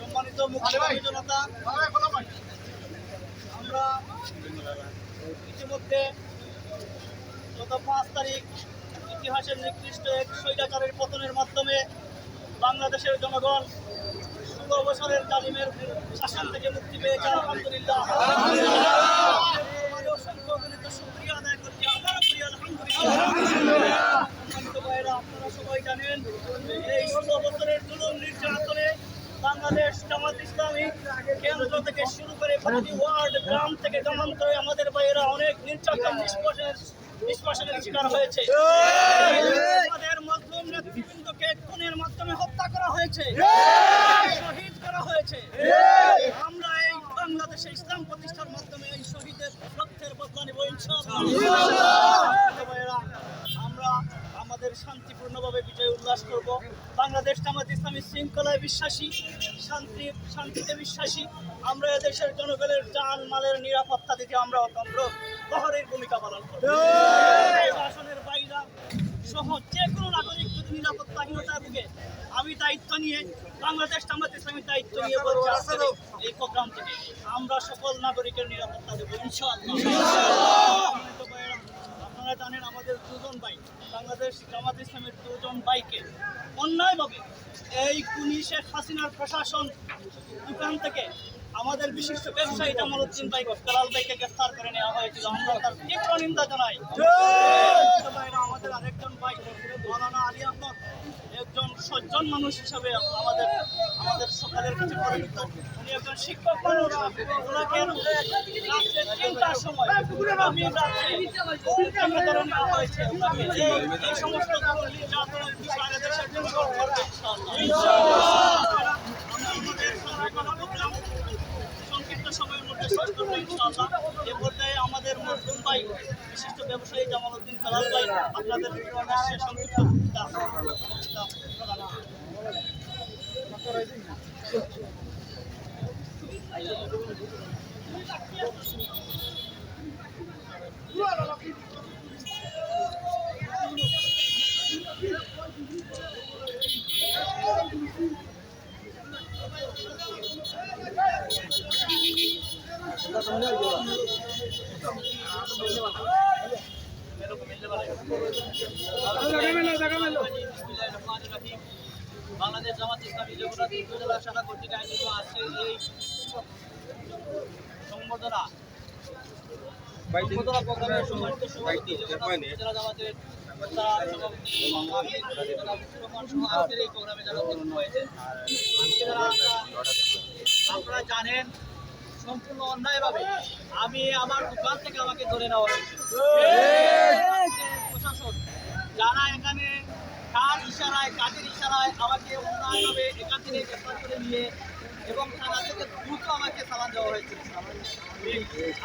সম্মানিত আমরা ইতিমধ্যে গত পাঁচ তারিখ ইতিহাসের নিকৃষ্ট এক স্বৈরাচারের পতনের মাধ্যমে বাংলাদেশের জনগণ ষোলো বছরের জালিমের শাসন থেকে মুক্তি পেয়েছে, আলহামদুলিল্লাহ। আলহামদুলিল্লাহ। আপনারা সবাই জানেন এই বাংলাদেশ জামাত ইসলামী কেন্দ্র থেকে শুরু করে ওয়ার্ড গ্রাম থেকে গ্রামান্তরে আমাদের ভাইয়েরা অনেক নির্যাতন নিষ্পষের নিষ্পষণের শিকার হয়েছে। আমাদের মজলুম নেতৃবৃন্দকে খুনের মাধ্যমে হত্যা করা হয়েছে। শহীদ করা হয়েছে। আমরা এই বাংলাদেশে ইসলাম প্রতিষ্ঠার মাধ্যমে এই শহীদের রক্তের বদলা নেব ইনশাআল্লাহ। আমরা আমাদের শান্তিপূর্ণভাবে বিজয় উল্লাস করব। বাংলাদেশ জামাত ইসলামী শৃঙ্খলায় বিশ্বাসী শান্তি শান্তিতে বিশ্বাসী। আমরা এদেশের জনগণের জান মালের নিরাপত্তা দিতে আমরা অতন্ত্র। বহরের ভূমিকা পালন করব। শাসনের বাইরা সহ যে কোনো নাগরিক যদি নিরাপত্তাহীনতায় ভুগে আমি দায়িত্ব নিয়ে বাংলাদেশ জামাত ইসলামী দায়িত্ব নিয়ে বলছি এই- প্রোগ্রাম থেকে। আমরা সকল নাগরিকের নিরাপত্তা দেবো ইনশাআল্লাহ! আপনারা জানেন আমাদের দুজন ভাই, বাংলাদেশ জামাত ইসলামের দুজন ভাইকে অন্যায়ভাবে এই কুনি শেখ হাসিনার প্রশাসন দোকান থেকে আমাদের বিশিষ্ট ব্যবসায়ী জামালউদ্দিন ভাই কালাল ভাইকে গ্রেফতার করে নেওয়া হয়েছিল। আমরা তার তীব্র নিন্দা জানাই। আমাদের আরেকজন ভাই, মৌলানা আলী আহমদ, একজন সজ্জন মানুষ হিসাবে আমাদের আমাদের সকালের কাছে পরিচিত উনি একজন শিক্ষক মানুষ। ওনাকে সংক্ষিপ্ত সময়ের মধ্যে শেষ করব ইনশাআল্লাহ আমাদের মজলুম ভাই বিশিষ্ট ব্যবসায়ী জামালউদ্দিন কালাল ভাই আপনাদের সংক্ষিপ্ত বক্তৃতা বক্তৃতা বাংলাদেশ জামাত ইসলামী জগন্নাথ উপজেলা শাখা কর্তৃক আজকের এই সংবর্ধনা সংবর্ধনা প্রোগ্রামের সম্মানিত সভাপতি জগন্নাথ হয়েছে আজকে আপনারা জানেন সম্পূর্ণ অন্যায়ভাবে আমি আমার দোকান থেকে আমাকে ধরে নেওয়া হয়েছে। প্রশাসন, যারা এখানে কার ইশারায় কাজের ইশারায় আমাকে অন্যায়ভাবে এখান থেকে গ্রেফতার করে নিয়ে এবং থানা থেকে দ্রুত আমাকে সালান দেওয়া হয়েছিল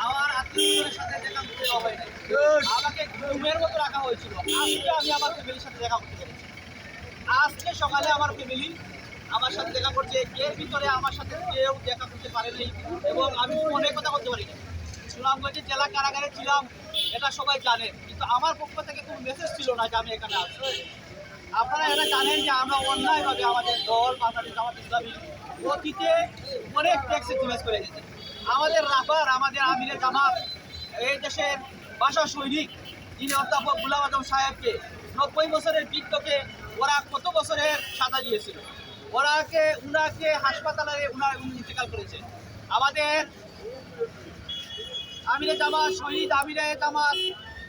আমার আত্মীয়দের সাথে দেখা করতে দেওয়া হয়নি। আমাকে ঘুমের মতো রাখা হয়েছিল। আজকে আমি আমার ফ্যামিলির সাথে দেখা করতে পেরেছি। আজকে সকালে আমার ফ্যামিলি আমার সাথে দেখা করছে এর ভিতরে আমার সাথে কেউ দেখা করতে পারেনি এবং আমি ফোনে কথা বলতে পারিনি সুনামগঞ্জের জেলা কারাগারে ছিলাম, এটা সবাই জানেন কিন্তু আমার পক্ষ থেকে কোনো মেসেজ ছিল না যে আমি এখানে আসব আপনারা এটা জানেন যে আমরা অন্যায়ভাবে আমাদের দল, বাংলাদেশ, জামাত ইসলামী অতীতে অনেক ট্যাক্স ইনভেস্ট করে গেছে। আমাদের রাবার আমাদের আমিরের জামাত, এই দেশের ভাষা সৈনিক, যিনি অধ্যাপক গুলাম আজম সাহেবকে নব্বই বছরের বৃদ্ধকে ওরা কত বছরের সাজা দিয়েছিল? ওরাকে উনাকে হাসপাতালে উনার ইন্তেকাল করেছে। আমাদের আমিরে জামাত শহীদ আমিরে জামাত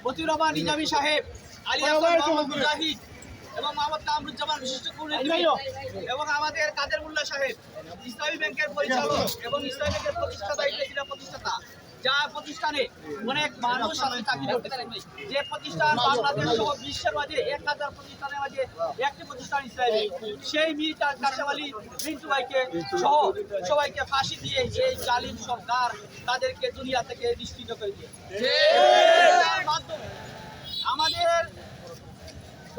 মতিউর রহমান নিজামী সাহেব আলী আকবর এবং মোহাম্মদ কামরুজ্জামান বিশিষ্ট কূটনীতিবিদ এবং আমাদের কাদের মোল্লা সাহেব ইসলামী ব্যাংকের পরিচালক এবং ইসলামী ব্যাংকের প্রতিষ্ঠাতা ইংরেজিরা প্রতিষ্ঠাতা। যা প্রতিষ্ঠানে অনেক মানুষ আছে চাকরি করতে যে প্রতিষ্ঠান বাংলাদেশ সহ বিশ্বের মাঝে এক হাজার প্রতিষ্ঠানের মাঝে একটি প্রতিষ্ঠান ইসরায়েলি সেই মির্জা তার আলী মিন্টু ভাইকে সহ সবাইকে ফাঁসি দিয়ে এই জালিম সরকার তাদেরকে দুনিয়া থেকে নিশ্চিত করে দিয়ে আমাদের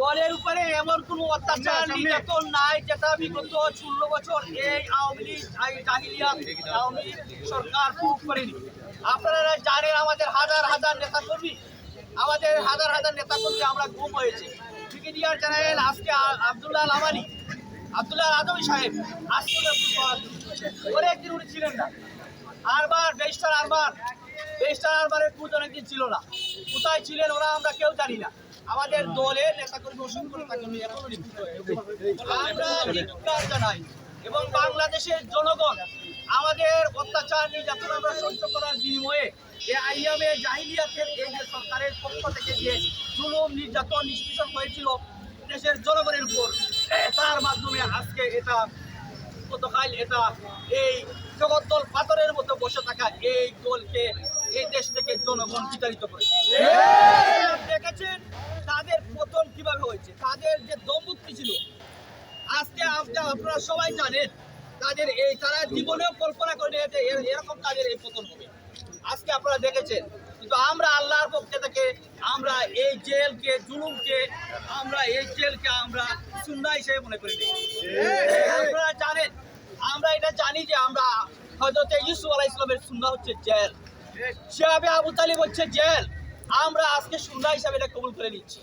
দলের উপরে এমন কোনো অত্যাচার নির্যাতন নাই যেটা বিগত ষোলো বছর এই আওয়ামী লীগ আওয়ামী লীগ সরকার প্রুভ করেনি। আপনারা জানেন আমাদের হাজার হাজার নেতা কর্মী আমাদের হাজার হাজার নেতা কর্মী আমরা গুম হয়েছে। ব্রিগেডিয়ার জেনারেল আজকে আব্দুল্লাহ লামানি আব্দুল্লাহ আদমি সাহেব আজকে অনেকদিন উনি ছিলেন না। আরবার বেস্টার আরবার বেস্টার আরবারের খোঁজ অনেকদিন ছিল না। কোথায় ছিলেন ওরা আমরা কেউ জানি না। আমাদের দলের নেতাকর্মী অসংখ্য নেতাকর্মী এখনও লিখিত আমরা ধিক্কার জানাই এবং বাংলাদেশের জনগণ আমাদের অত্যাচার নির্যাতন আমরা সহ্য করার বিনিময়ে এই আইয়ামে জাহিলিয়াতের এই যে সরকারের পক্ষ থেকে যে জুলুম নির্যাতন নিষ্পেষণ হয়েছিল দেশের জনগণের উপর তার মাধ্যমে আজকে এটা গতকাল এটা এই জগদ্দল পাথরের মতো বসে থাকা এই দলকে এই দেশ থেকে জনগণ বিতাড়িত করে দেখেছেন? তাদের পতন কীভাবে হয়েছে? তাদের যে দমুক্তি ছিল, আজকে আপনি- আপনারা সবাই জানেন, তাদের এই, তারা জীবনেও কল্পনা করে নিয়েছে এরকম তাদের এই পতন হবে। আজকে আপনারা দেখেছেন, কিন্তু আমরা আল্লাহর পক্ষে থেকে আমরা এই জেলকে, জুলুমকে, আমরা এই জেলকে আমরা সুন্দর হিসেবে মনে করি। আপনারা জানেন, আমরা এটা জানি যে আমরা হয়তো ইউসুফ আলাহ ইসলামের সুন্না হচ্ছে জেল। শিয়াবে আবু তালিব হচ্ছে জেল। আমরা আজকে সুন্দর হিসাবে এটা কবুল করে নিচ্ছি।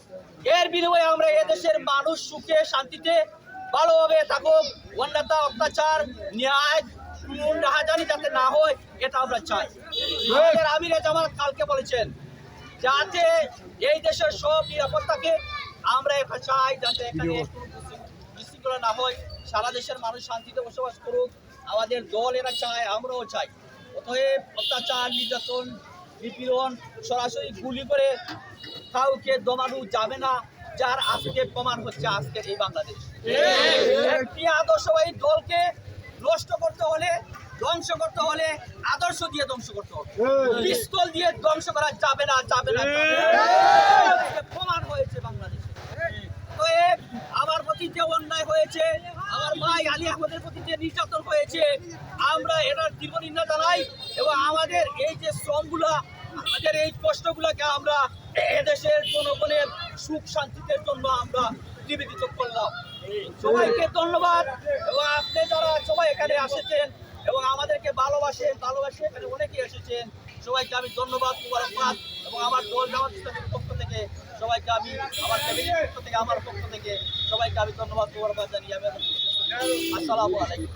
এর বিনিময়ে আমরা এদেশের মানুষ সুখে শান্তিতে ভালোভাবে থাকুক অন্যতা অত্যাচার ন্যায় খুন, রাহাজানি যাতে না হয় এটা আমরা চাই। আমাদের আমিরে জামাল কালকে বলেছেন যাতে এই দেশের সব নিরাপত্তাকে আমরা এটা চাই যাতে এখানে বিশৃঙ্খলা না হয়। সারা দেশের মানুষ শান্তিতে বসবাস করুক। আমাদের দল এরা চায় আমরাও চাই। অতএব অত্যাচার নির্যাতন নিপীড়ন সরাসরি গুলি করে কাউকে দমানো যাবে না, যার আজকে প্রমাণ হচ্ছে আজকে এই বাংলাদেশ। একটি আদর্শবাহী দলকে নষ্ট করতে হলে, ধ্বংস করতে হলে আদর্শ দিয়ে ধ্বংস করতে হবে। পিস্তল দিয়ে ধ্বংস করা যাবে না যাবে না প্রমাণ হয়েছে বাংলাদেশে। আমার প্রতি যে অন্যায় হয়েছে আমার ভাই আলী আহমদের প্রতি যে নির্যাতন হয়েছে, আমরা এটার তীব্র নিন্দা জানাই এবং আমাদের এই যে শ্রমগুলা, আমাদের এই কষ্টগুলোকে আমরা এদেশের জনগণের সুখ শান্তিতে জন্য আমরা নিবেদিত করলাম। সবাইকে ধন্যবাদ এবং আপনি যারা সবাই এখানে এসেছেন এবং আমাদেরকে ভালোবাসেন, ভালোবাসে এখানে অনেকেই এসেছেন, সবাইকে আমি ধন্যবাদ, মুবারকবাদ এবং আমার দল জামাত পক্ষ থেকে সবাইকে আমি, আমার ফ্যামিলির পক্ষ থেকে, আমার পক্ষ থেকে সবাইকে আমি ধন্যবাদ জানিয়ে আমি আসসালামু আলাইকুম।